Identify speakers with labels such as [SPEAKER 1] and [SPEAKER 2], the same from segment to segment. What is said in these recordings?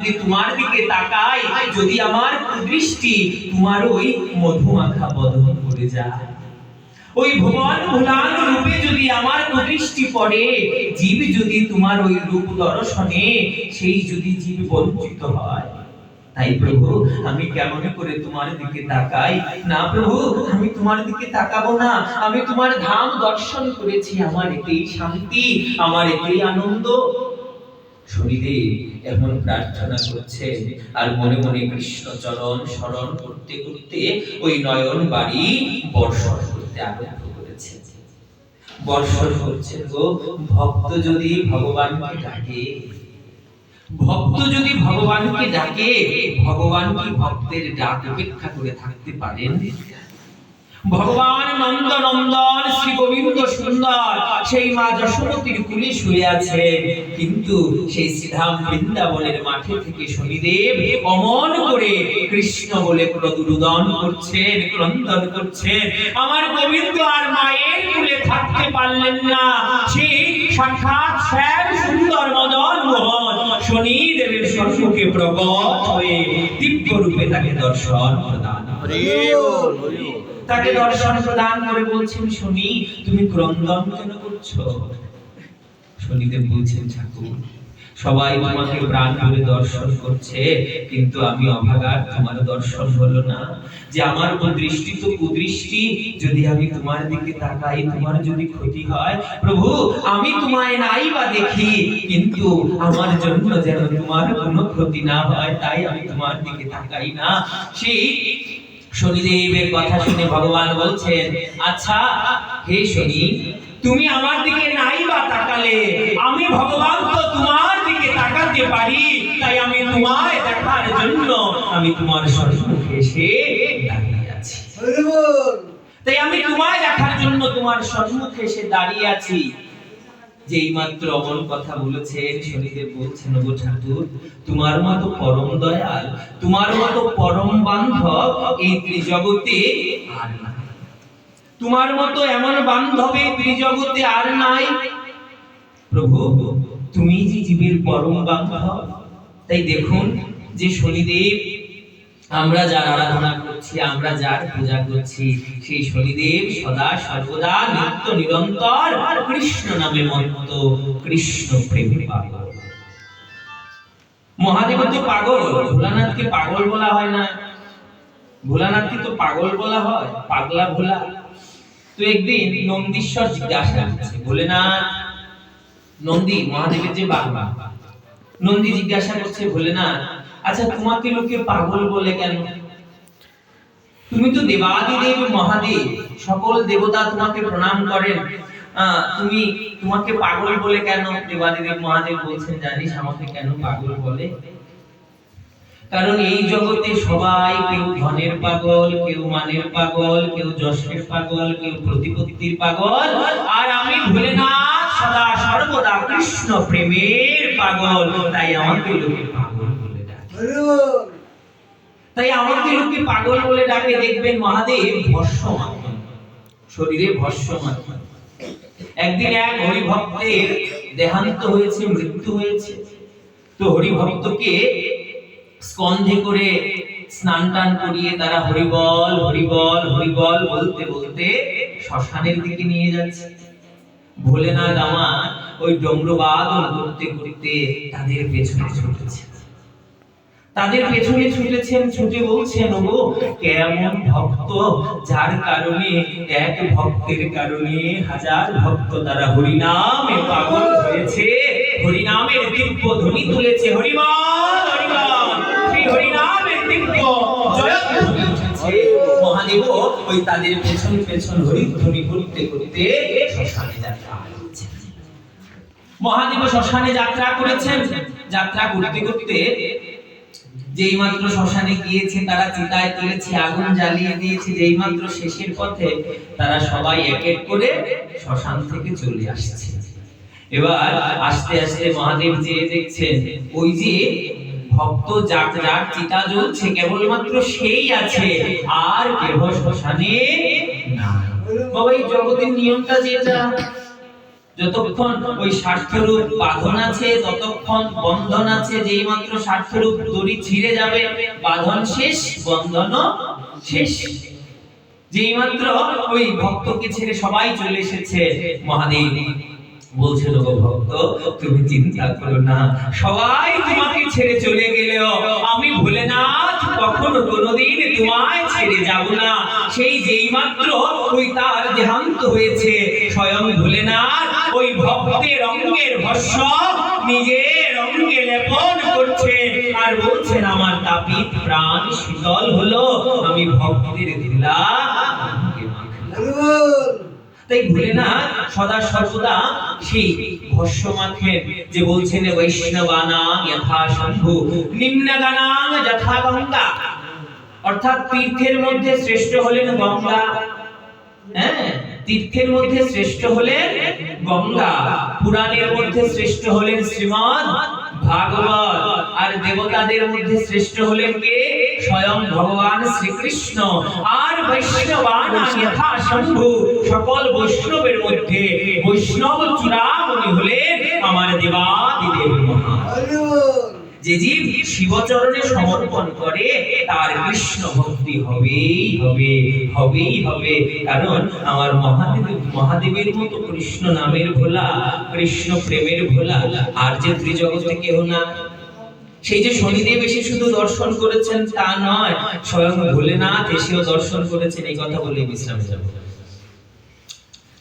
[SPEAKER 1] যদি তোমার দিকে তাকাই, যদি আমার দৃষ্টি তোমার ওই মধুমাখা বদন করে যায়। ওই ভুলান রূপে যদি আমার দৃষ্টি পড়ে, জীব যদি তোমার ওই রূপ দর্শনে, সেই যদি জীব বঞ্চিত হয়। তাই প্রভু, আমি কেমন করে তোমার দিকে তাকাই? না প্রভু, আমি তোমার দিকে তাকাবো না। আমি তোমার ধাম দর্শন করেছি। আমার এতেই শান্তি, আমার এতেই আনন্দ। শরীরে এমন প্রার্থনা করছে আর মনে মনে কৃষ্ণ চরণ স্মরণ করতে করতে ওই নয়ন বাড়ি বর্ষণ করতে আরম্ভ করেছে। বর্ষণ করছে গো, ভক্ত যদি ভগবানকে ডাকে, ভক্ত যদি ভগবানকে ডাকে, ভগবান কি ভক্তের ডাক উপেক্ষা করে থাকতে পারেন? ভগবান নন্দ নন্দন শ্রী গোবিন্দ সুন্দর, সেই মা যশোমতীর কুলে শুয়ে আছে কিন্তু সেই শ্রীধাম বৃন্দাবনের মাঠে থেকে শনিদেব অমন করে কৃষ্ণ বলে প্রদুরুদন করছেন, ক্রন্দন করছেন। আমার গোবিন্দ আর মায়ের কুলে থাকতে পারলেন না। সেই সাক্ষাৎ শ্যাম সুন্দর মদন মোহন শনিদেবের সম্মুখে প্রকট হয়ে দিব্য রূপে তাকে দর্শন প্রদান। তাকে দর্শন প্রদান করে বলছেন, শুনি, তুমি ক্রন্দন কেন করছ? শনিদেব বলছেন, ঠাকুর, সবাই তোমাকে প্রাণ ভরে দর্শন করছে, কিন্তু আমি অভাগার, তোমার দর্শন হলো না। যে আমার দৃষ্টি, তো কুদৃষ্টি, যদি আমি তোমার দিকে তাকাই, তোমার যদি ক্ষতি হয়, প্রভু, আমি তোমায় নাই বা দেখি, কিন্তু আমার জন্য যেন তোমার কোনো ক্ষতি না হয়, তাই আমি তোমার দিকে তাকাই না। সেই শনিদেবের কথা শুনে ভগবান বলছেন আচ্ছা হে শনি তুমি আমার দিকে নাই বা তাকালে আমি ভগবান তো তোমার দিকে তাকাতে পারি তাই আমি তোমায় দেখার জন্য আমি তোমার সম্মুখে এসে দাঁড়িয়ে আছি। তাই আমি তোমায় দেখার জন্য তোমার সম্মুখে এসে দাঁড়িয়ে আছি। যেই মাত্র অমন কথা বলেছেন শনিদেব বলছেন গো ঠাকুর, তোমার মতো পরম দয়াল, তোমার মতো পরম বান্ধব এই ত্রিজগতে আর নাই। তোমার মতো এমন বান্ধব এই ত্রিজগতে আর নাই। প্রভু, তুমি যে জীবের পরম বান্ধব, তাই দেখুন যে শনিদেব আমরা যার আরাধনা করছি, আমরা যার পূজা করছি, সেই শনিদেব সদা সর্বদা নিত্য নিরন্তর কৃষ্ণ নামে মন্ত কৃষ্ণ প্রেমে পাগল। মহাদেব তো পাগল, ভোলানাথকে পাগল বলা হয় না। ভোলানাথকে তো পাগল বলা হয়, পাগলা ভোলা। তো একদিন নন্দীশ্বর জিজ্ঞাসা করছে, ভোলেনাথ, নন্দী, মহাদেবের যে বাবা নন্দী জিজ্ঞাসা করছে, ভোলেনাথ আচ্ছা তোমাকে লোকে পাগল বলে কেন? তুমি তো দেবাদিদেব মহাদেব, সকল দেবতা তোমাকে প্রণাম করেন। তুমি তোমাকে পাগল বলে কেন দেবাদিদেব মহাদেব বলছেন জানিস আমাকে কেন পাগল বলে? কারণ এই জগতে সবাই কেউ ধনের পাগল, কেউ মানের পাগল, কেউ যশের পাগল, কেউ প্রতিপত্তির পাগল। আর আমি ভোলেনাথ সদা সর্বদা কৃষ্ণ প্রেমের পাগল, তাই আমাকে লোকে পাগল তাই আমাকে লোকে পাগল বলে ডাকে, দেখবেন মহাদেব ভস্য মাখন শরীরে ভস্য মাখন একদিন এক হরিভক্তের দেহান্ত হয়েছে, মৃত্যু হয়েছে। তো হরিভক্তকে স্কন্ধে করে স্নান টান করিয়ে তারা হরিবল হরিবল হরিবল বলতে বলতে শ্মশানের দিকে নিয়ে যাচ্ছে। ভোলেনাথ আমার ওই ডম্রবাদন করতে করতে তাদের পেছনে ছুটেছে। তাদের পেছনে ছুটেছেন ছুটে বলছেন, ওগো, কেমন ভক্ত? যার কারণে, এক ভক্তের কারণে হাজার ভক্ত তারা হরিনামে পাগল হয়েছে। হরিনামের দিব্য ধ্বনি তুলেছে হরিবল হরিবল সেই হরিনামের দিব্য জয়ধ্বনি মহাদেব, ওই তাদের পেছন পেছন হরিধ্বনি করতে করতে শ্মশানে যাত্রা মহাদেব শ্মশানে যাত্রা করেছেন। যাত্রা করতে করতে যেই মাত্র শ্মশানে গিয়েছে, তারা চিতায় তুলেছে, আগুন জ্বালিয়ে দিয়েছে যেই মাত্র শেষের পথে তারা সবাই এক এক করে শ্মশান থেকে চলে আসছে। এবার আস্তে আস্তে মহাদেব যে দেখছেন, ওই যে ভক্ত যার যার চিতা জ্বলছে, কেবলমাত্র সেই আছে, আর কেহ শ্মশানে না বাবা, এই জগতের নিয়মটা যেটা যতক্ষণ ওই স্বার্থরূপ বাঁধন আছে ততক্ষণ বন্ধন আছে যেই মাত্র স্বার্থরূপ দড়ি ছিঁড়ে যাবে, বাঁধন শেষ, বন্ধনও শেষ। যেই মাত্র ওই ভক্তকে ছেড়ে সবাই চলে এসেছে, মহাদেব বলছেন গো ভক্ত, তুমি চিন্তা করো না, সবাই তোমাকে ছেড়ে চলে গেলেও আমি ভোলেনাথ কখনো কোনোদিন তোমায় ছেড়ে যাব না। সেই যেই মাত্র ওই তার দেহান্ত হয়েছে, স্বয়ং ভোলেনাথ ওই ভক্তের অঙ্গের ভস্য নিজের অঙ্গে লেপন করছে আর বলছেন আমার তাপিত প্রাণ শীতল হলো আমি ভক্তের দিলা তাই ভুলে না সদা সর্বদা সেই ভস্য মাখেন যে বলছেন বৈষ্ণবানাং যথা শম্ভু নিম্নগানাং যথা গঙ্গা। অর্থাৎ তীর্থের মধ্যে শ্রেষ্ঠ হলেন গঙ্গা। হ্যাঁ? তীর্থের মধ্যে শ্রেষ্ঠ হলেন গঙ্গা, পুরাণের মধ্যে শ্রেষ্ঠ হলেন শ্রীমদ ভাগবত, আর দেবতাদের মধ্যে শ্রেষ্ঠ হলেন কে? স্বয়ং ভগবান শ্রীকৃষ্ণ। আর বৈষ্ণবান যথা সকল বৈষ্ণবের মধ্যে বৈষ্ণব চূড়ামণি হলেন আমার দেবাদিদেব মহা যে জীব শিবচরণে সমর্পণ করে, তার কৃষ্ণ ভক্তি হবেই হবে হবেই হবে। কারণ আমার মহাদেব, মহাদেবের মতো কৃষ্ণ নামের ভোলা, কৃষ্ণ প্রেমের ভোলা, আর যে ত্রিজগতে কেহ না। সেই যে শনিদেব এসে শুধু দর্শন করেছেন, তা নয়, স্বয়ং ভোলেনাথ এসেও দর্শন করেছেন, এই কথা বলে বিশ্রামে যাব।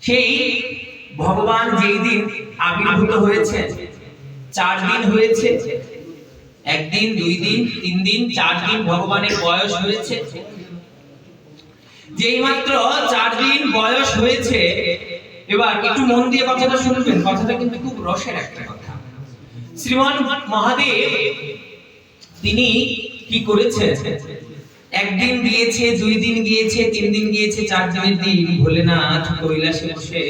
[SPEAKER 1] সেই ভগবান যেই দিন আবির্ভূত হয়েছে চার দিন হয়েছে একদিন দুই দিন তিন দিন চার দিন ভগবানের বয়স হয়েছে। যেই মাত্র চার দিন বয়স হয়েছে, এবার একটু মন দিয়ে কথাটা শুনবেন। কথাটা কিন্তু খুব রসের একটা কথা। শ্রীমান মহাদেব, তিনি কি করেছে একদিন গিয়েছে দুই দিন গিয়েছে তিন দিন গিয়েছে চার দিনের দিন ভোলেনাথ কৈলাসে বসে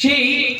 [SPEAKER 1] সেই